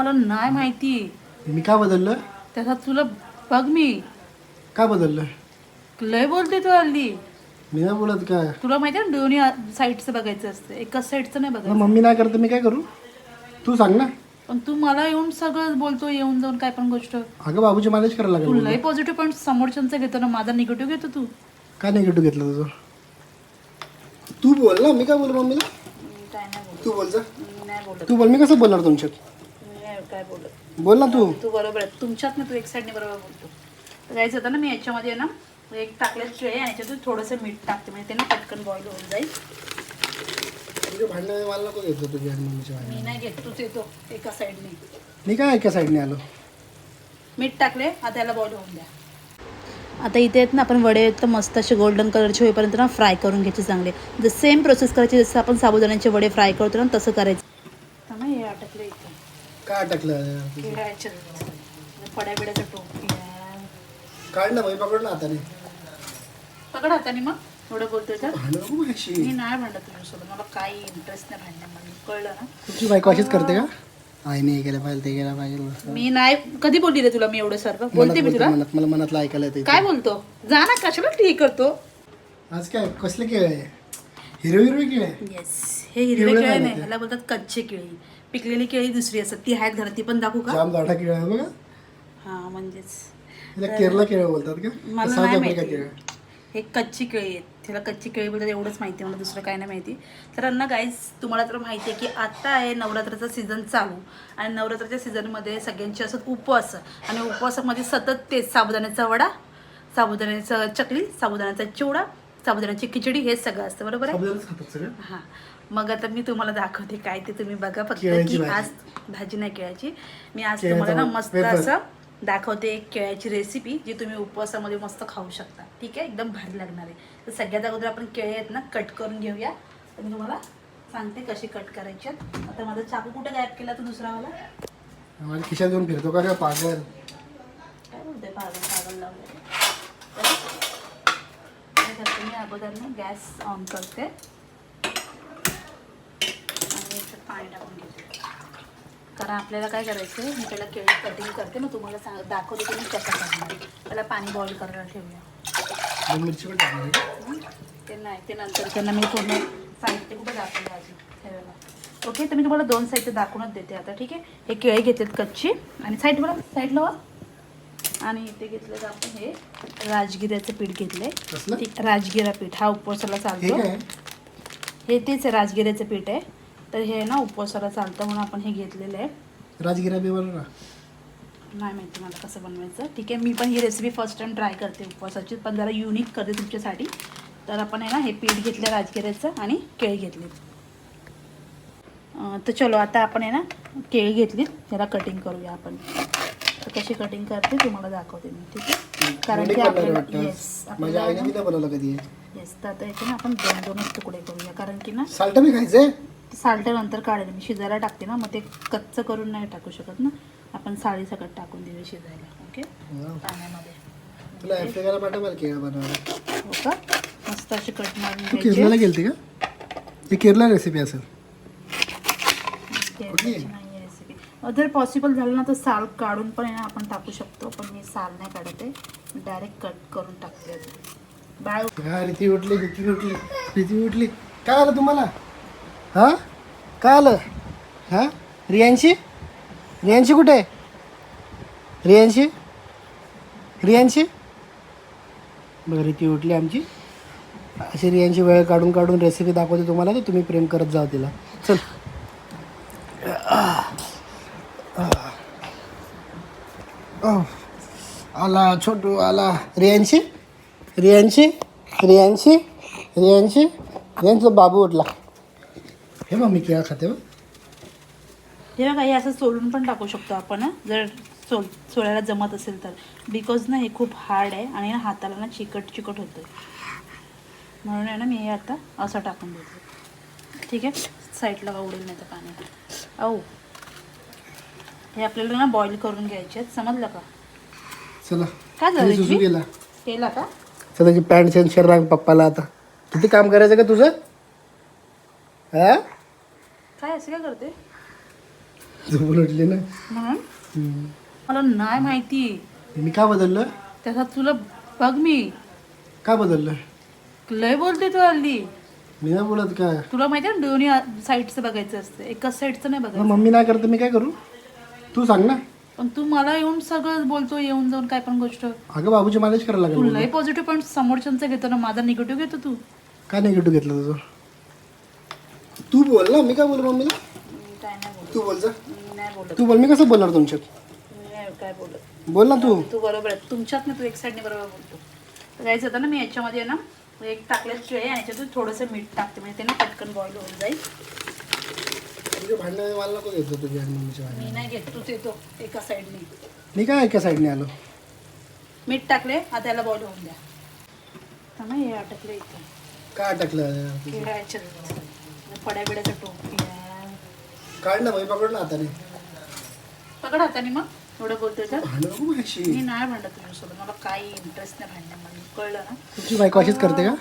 मला नाही माहिती. मी का बदललं? त्याचा तुला बघ मी. का बदललं? लय बोलते तू हल्ली. मी नाही बोलत का? तुला माहिती आहे ना दोन्ही साईडचं बघायचं असतं. एकाच साईडचं नाही बघायचं. मम्मी नाही करत मी काय करू? तू सांग ना. पण तू मला येऊन सगळं बोलतो येऊन जाऊन काय पण गोष्ट. अगं बाबूची मालिश करायला तू लागेल लय पॉझिटिव्ह पॉईंट समोरच्यांचा घेतो ना माझा निगेटिव्ह घेतो तू. का निगेटिव्ह घेतलं तुझं? तू बोल ना मी काय बोलू मम्मीला? काय नाही बोलत. तू बोल जा. मी नाही बोलत. तू बोल मी कसं बोलणार तुमच्यात? काय बोलत? बोल ना तू. तू बरोबर आहे तुमच्यात ना तू एक साईडने बरोबर बोलतो. जायचं होतं ना मी याच्यामध्ये ना एक टाकलेलं शिळे आणि याच्यातून थोडंसं मीठ टाकते. म्हणजे ते ना पटकन बॉईल होऊन जाईल. मला नको तुझ्या मी नाही घेत. तूच येतो एका साईडने मी काय एका साईडने आलो? मीठ टाकले. आता याला बॉईल होऊन द्या. आता इथे आहेत ना आपण वडे तर मस्त असे गोल्डन कलरचे होईपर्यंत ना फ्राय करून घ्यायचे चांगले. जर सेम प्रोसेस करायची जसं आपण साबुदाण्याचे वडे फ्राय करतो ना तसं करायचं तर ना हे अटकले इथे काय टाकलं पड्या बिड्याचा टोप काढ ना भाई पकड ना हाताने. पकड हाताने मग? थोडं बोलतोय तर भांडण नको माझ्याशी मी नाही भांडत तुझ्यासोबत मला काही इंटरेस्ट नाही भांडण्यामध्ये कळलं ना? तुमची बायको अशीच करते का? आईने हे केलं पाहिजे ते केलं पाहिजे. मी नाही. कधी बोलली रे तुला मी एवढं सर्व बोलते मी तुला. मनात मला मनातलं ऐकायला येते काय बोलतो? जा ना कशाला ठीक करतो? आज काय कसले केळ आहे? हिरवी हिरवी केळ आहे? येस हे हिरवे केळी नाही. याला बोलतात कच्चे केळी पिकलेली केळी दुसरी असतात ती आहेत घरात ती पण दाखवू का? जाम केळ आहे बघा. हा म्हणजेच. केरला केळ बोलतात का? मला साऊथ नाही आफ्रिका माहिती. केळ. हे कच्ची केळी आहेत. तिला कच्ची केळी बोलतात एवढंच माहिती आहे मला दुसरं काय नाही माहिती. तर अण्णा गाईज तुम्हाला तर माहिती आहे की आता आहे नवरात्राचा सीझन चालू. आणि नवरात्राच्या सीझनमध्ये सगळ्यांचे असत उपवास. आणि उपवासामध्ये सतत तेच साबुदाण्याचा वडा साबुदाण्याचं चकली साबुदाण्याचा चिवडा साबुदाण्याची खिचडी हे सगळं असतं बरोबर आहे? साबुदाणाच खातात सगळं? हां. मग आता मी तुम्हाला दाखवते काय ते तुम्ही बघा फक्त की. आज भाजी नाही केळ्याची. मी आज तुम्हाला ना मस्त. असं दाखवते एक केळ्याची रेसिपी जी तुम्ही उपवासामध्ये मस्त खाऊ शकता. ठीक आहे? एकदम भारी लागणार आहे. तर सगळ्यात अगोदर आपण केळे आहेत ना कट करून घेऊया. तर मी तुम्हाला सांगते कशी कट करायची आता माझा चाकू कुठे गायब केला तो दुसरा वाला? खिशात घेऊन फिरतो का काय पागल. काय बोलते पागल? पागल लावले मी? अगोदर ना गॅस ऑन करते आणि याच्यात पाणी टाकून घेते. कारण आपल्याला काय करायचं आहे मी पहिला केळी कटिंग करते मग तुम्हाला सांग दाखवते की मी कसं करणार पहिला पाणी बॉईल करायला ठेवूया. मिरची पण? ते नाही ते नंतर त्यांना मी पूर्ण साहित्य कुठं दाखवलं अजून ठेवायला. ओके तर मी तुम्हाला दोन साहित्य दाखवूनच देते आता ठीक आहे? हे केळी घेतलेत कच्ची आणि साईड बघा साईडला आणि इथे घेतलं आपण हे राजगिऱ्याचं पीठ? ते राजगिरा पीठ हा उपवासाला चालतो? हे तेच राजगिऱ्याचं पीठ आहे. तर हे ना उपवासाला चालतं म्हणून आपण हे घेतलेलं आहे. राजगिरा बी नाही माहिती मला कसं बनवायचं. ठीक आहे मी पण ही रेसिपी फर्स्ट टाइम ट्राय करते उपवासाची पण जरा युनिक करते तुमच्यासाठी. तर आपण आहे ना हे पीठ घेतलं राजगिऱ्याचं आणि केळी घेतली. तर चलो आता आपण आहे ना केळी घेतली. त्याला कटिंग करूया आपण. तर कशी कटिंग करते तुम्हाला दाखवते मी ठीक आहे? कारण की आपल्याला. येस आपल्याला कधी येस तर आता याचे ना आपण दोन दोनच तुकडे करूया. कारण की ना साल्ट बी खायचंय साल्ट्यानंतर काढेल. मी शिजायला टाकते ना मग ते कच्चं करून नाही टाकू शकत ना. आपण साडी सकट टाकून देऊया शिजायला ओके. पाण्यामध्ये. तुला केळ बनवायला? हो का? मस्त असे कट मारून तू केरलाला घ्यायचे गेलती का? ही केरला रेसिपी असेल. नाही रेसिपी जर पॉसिबल झालं ना तर साल काढून पण आहे ना आपण टाकू शकतो. पण मी साल नाही काढत डायरेक्ट कट करून टाकते. बाळ हा रीती उठली रीती उठली रीती उठली. काय आलं तुम्हाला? हां? काय आलं? हां? रियांशी? रियांशी कुठे? आहे रियांशी? रियांशी? बरं ती उठली आमची. अशी रियांची वेळ काढून काढून रेसिपी दाखवते तुम्हाला तर तुम्ही प्रेम करत जाऊ तिला. चल. आला छोटू आला. रियांशी? रियांशी? रियांशी? रियांशी? रियांचा बाबू उठला. हे मग मी केळा खाते बघ. हे बघा हे असं सोलून पण टाकू शकतो आपण जर सोल सोलायला जमत असेल तर. बिकॉज ना हे खूप हार्ड आहे आणि ना हाताला ना चिकट चिकट होतं म्हणून आहे ना मी हे आता असं टाकून देते. ठीक आहे? साईडला उडेल नाही तर पाणी. औ. हे आपल्याला ना बॉईल करून घ्यायचे आहेत. समजलं का? चला. काय झालं आणि सुसू रिजवी? गेला. केला का? चला पॅन्ट चेंज कर राग पप्पाला आता. किती काम करायचं का तुझं? हा काय असं काय करते? झोपून उठली ना. म्हणून? हम्म. मला नाही माहिती. मी का बदललं? त्याचा तुला बघ मी. का बदललं? लय बोलते तू हल्ली. मी नाही बोलत का? तुला माहिती आहे ना दोन्ही साईडचं बघायचं असतं. एकाच साईडचं नाही मग बघायचं मम्मी नाही करत मी काय करू? तू सांग ना. पण तू मला येऊन सगळं बोलतो येऊन जाऊन काय पण गोष्ट. अगं बाबूची मालिश करायला तू लागेल लय पॉझिटिव्ह पॉईंट समोरच्यांचा घेतो ना माझा निगेटिव्ह घेतो तू. काय निगेटिव्ह घेतलं तुझं? तू बोल ना मी काय बोलू मम्मीला? काय नाही बोलत. तू बोल जा. मी नाही बोलत. तू बोल मी कसं बोलणार तुमच्यात? मी नाही काय बोलत. बोल ना तू. तू बरोबर आहे. तुमच्यात ना तू एक साईडने बरोबर बोलतो. तर जायचं होतं ना मी याच्यामध्ये ना एक टाकलेलं केळे आणि याच्यातून थोडंसं मीठ टाकते. म्हणजे ते ना पटकन बॉईल होऊन जाईल. तुझ्या भांडण मला नको घेतो तुझ्या आणि मम्मीच्या भांडण मी नाही घेत. तूच येतो एका साईडने मी काय एका साईडने आलो? मीठ टाकले आता याला बॉईल होऊन द्या. तर ना हे अटकले इथं. काय टाकलं केळ्या याच्यात पड्या बिड्याचा काढ ना भाई पकड ना हाताने. पकड हाताने मग एवढं बोलतोय तर. भांडण नको माझ्याशी मी नाही भांडत तुझ्यासोबत मला काही इंटरेस्ट नाही भांडण्यामध्ये कळलं ना? तुमची बायको अशीच करते का?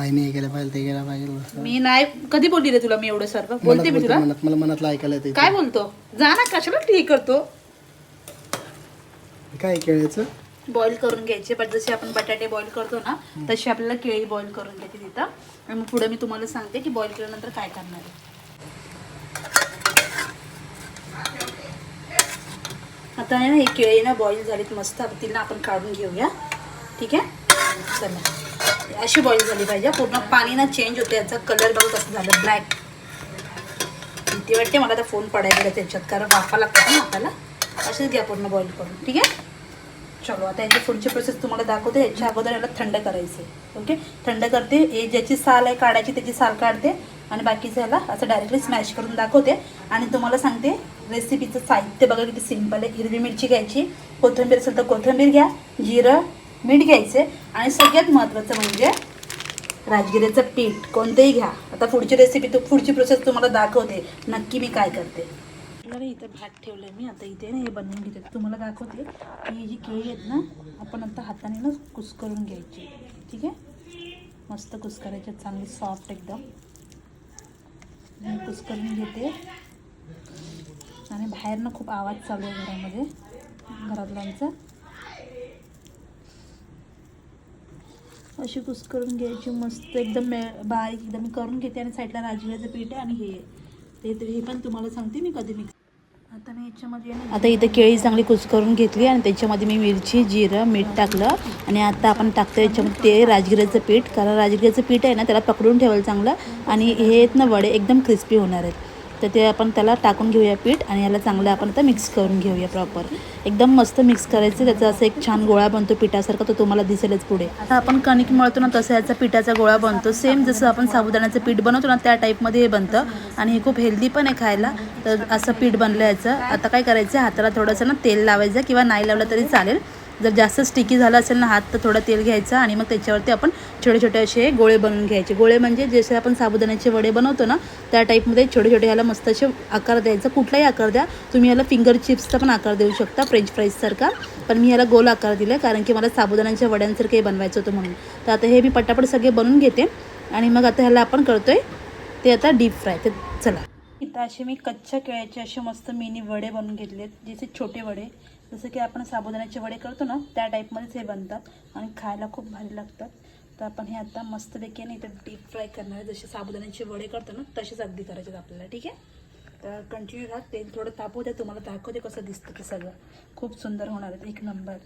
आईने हे केलं पाहिजे ते केलं पाहिजे. मी नाही कधी बोलली रे तुला मी एवढं सर्व बोलते मी तुला. मनात मला मनातलं ऐकायला येते काय बोलतो? जा ना कशाला ठीक करतो? काय केळायचं? बॉईल करून घ्यायचे. पण जसे आपण बटाटे बॉईल करतो ना तशी आपल्याला केळी बॉईल करून घ्यायची तिथं. आणि मग पुढे मी तुम्हाला सांगते की बॉईल केल्यानंतर काय करणार आहे. आता आहे ना ही केळी ना बॉईल झालीत मस्त. आता तिला आपण काढून घेऊया. ठीक आहे? चला. अशी बॉईल झाली पाहिजे. पूर्ण पाणी ना चेंज होते. याचा कलर बघा कसं झालं. ब्लॅक भीती वाटते. मला आता फोन पडायला त्याच्यात. कारण वाफा लागतो ना आपल्याला. असेच घ्या पूर्ण बॉईल करून. ठीक आहे? चलो आता याची पुढची प्रोसेस तुम्हाला दाखवते. याच्या अगोदर याला थंड करायचे ओके थंड करते. हे ज्याची साल आहे काढायची त्याची साल काढते. आणि बाकीचं ह्याला असं डायरेक्टली स्मॅश करून दाखवते. आणि तुम्हाला सांगते रेसिपीचं साहित्य बघा किती सिंपल आहे. हिरवी मिरची घ्यायची. कोथिंबीर असेल तर कोथिंबीर घ्या. जिरं मीठ घ्यायचे. आणि सगळ्यात महत्त्वाचं म्हणजे राजगिऱ्याचं पीठ कोणतंही घ्या. आता पुढची रेसिपी तू पुढची प्रोसेस तुम्हाला दाखवते. नक्की मी काय करते. आपल्याला इथं भात ठेवलं आहे मी. आता इथे ना हे बनवून घेते. तुम्हाला दाखवते. की ही जी केळी आहेत ना आपण आता हाताने ना कुस्करून घ्यायची. ठीक आहे? मस्त कुस्करायचे चांगली सॉफ्ट एकदम. मी कुस्करून घेते. आणि बाहेरनं खूप आवाज चालू आहे घरामध्ये. घरातल्यांचा अशी कुस्करून घ्यायची मस्त एकदम मे बारीक एकदम मी करून घेते. आणि साईडला राजगिऱ्याचं पीठ आहे आणि हे. ते ते- हे पण तुम्हाला सांगते मी कधी मिक्स आता मी याच्यामध्ये आता इथं केळी चांगली कुस्करून घेतली आणि त्याच्यामध्ये मी मिरची जिरं मीठ टाकलं. आणि आता आपण टाकतो याच्यामध्ये ते राजगिऱ्याचं पीठ. कारण राजगिऱ्याचं पीठ आहे ना त्याला पकडून ठेवायला चांगलं. आणि हे आहेत ना वडे. एकदम क्रिस्पी होणार आहेत. तर ते आपण त्याला टाकून घेऊया पीठ आणि याला चांगलं आपण आता मिक्स करून घेऊया प्रॉपर एकदम मस्त मिक्स करायचं त्याचा असं एक छान गोळा बनतो पिठासारखा तो तुम्हाला दिसेलच पुढे. आता आपण कणिक मळतो ना तसं याचा पिठाचा गोळा बनतो. सेम जसं आपण साबुदाण्याचं पीठ बनवतो ना त्या टाईपमध्ये हे बनतं. आणि हे खूप हेल्दी पण आहे खायला. तर असं पीठ बनलं याचं. आता काय करायचं? हाताला थोडंसं ना तेल लावायचं किंवा नाही लावलं तरी चालेल. जर जास्त स्टिकी झालं असेल ना हात तर थोडं तेल घ्यायचं आणि मग त्याच्यावरती आपण छोटे छोटे असे गोळे बनवून घ्यायचे. गोळे म्हणजे जसे आपण साबुदाण्याचे वडे बनवतो ना त्या टाईपमध्ये छोटे छोटे ह्याला मस्त असे आकार द्यायचा. कुठलाही आकार द्या. तुम्ही ह्याला फिंगर चिप्सचा पण आकार देऊ शकता फ्रेंच फ्राईजसारखा पण मी ह्याला गोल आकार दिला कारण की मला साबुदाण्याच्या वड्यांसारखं हे बनवायचं होतं म्हणून. तर आता हे मी पटापट सगळे बनवून घेते आणि मग आता ह्याला आपण करतोय ते आता डीप फ्राय ते चला. इथं असे मी कच्च्या केळ्याचे असे मस्त मिनी वडे बनवून घेतलेत जसे छोटे वडे. जसं की आपण साबुदाण्याचे वडे करतो ना त्या टाईपमध्येच हे बनतात आणि खायला खूप भारी लागतात. तर आपण हे आता मस्तपैकी आणि इथं डीप फ्राय करणार आहे. जसे साबुदाण्याचे वडे करतो ना तसेच अगदी करायचे आपल्याला ठीक आहे? तर कंटिन्यू राहा. तेल थोडं तापू द्या. तुम्हाला दाखवते कसं दिसतं ते सगळं. खूप सुंदर होणार आहे. एक नंबर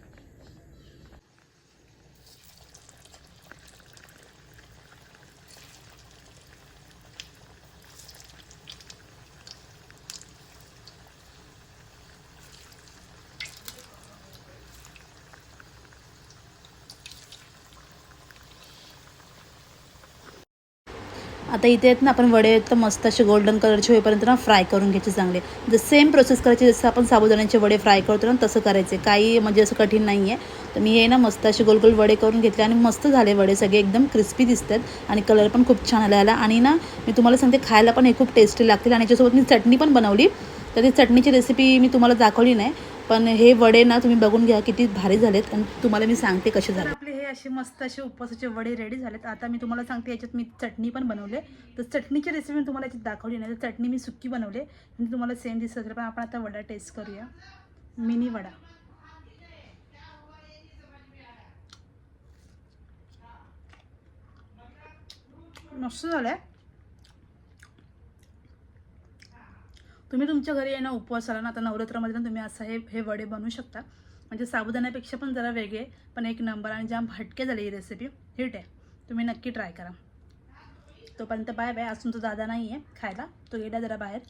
आता इथे आहेत ना आपण वडे आहेत तर मस्त असे गोल्डन कलरचे होईपर्यंत ना फ्राय करून घ्यायचे चांगले. जर सेम प्रोसेस करायची जसं आपण साबुदाण्याचे वडे फ्राय करतो ना तसं करायचे. काही म्हणजे असं कठीण नाही आहे तर मी हे ना मस्त असे गोल गोल वडे करून घेतले आणि मस्त झाले वडे. सगळे एकदम क्रिस्पी दिसतात आणि कलर पण खूप छान आला आला आणि ना मी तुम्हाला सांगते खायला पण हे खूप टेस्टी लागतील. आणि याच्यासोबत मी चटणी पण बनवली. तर ती चटणीची रेसिपी मी तुम्हाला दाखवली नाही. पण हे वडे ना तुम्ही बघून घ्या किती भारी झालेत आणि तुम्हाला मी सांगते कसे झाले. आपले हे असे मस्त असे उपवासाचे वडे रेडी झालेत. आता मी तुम्हाला सांगते याच्यात मी चटणी पण बनवले तर चटणीची रेसिपी मी तुम्हाला याच्यात दाखवली नाही. तर चटणी मी सुक्की बनवले आणि म्हणजे तुम्हाला सेम दिसत असेल पण आपण आता वडा टेस्ट करूया. मिनी वडा. मस्त झालं आहे तुम्ही तुमच्या घरी येणं उपवासाला ना आता नवरात्रामध्ये ना तुम्ही असं हे हे वडे बनवू शकता. म्हणजे साबुदाण्यापेक्षा पण जरा वेगळे पण एक नंबर आणि जाम हटके झाले ही रेसिपी हिट आहे. तुम्ही नक्की ट्राय करा. तोपर्यंत बाय बाय आज तुमचा दादा नाही आहे खायला. तो गेला जरा बाहेर.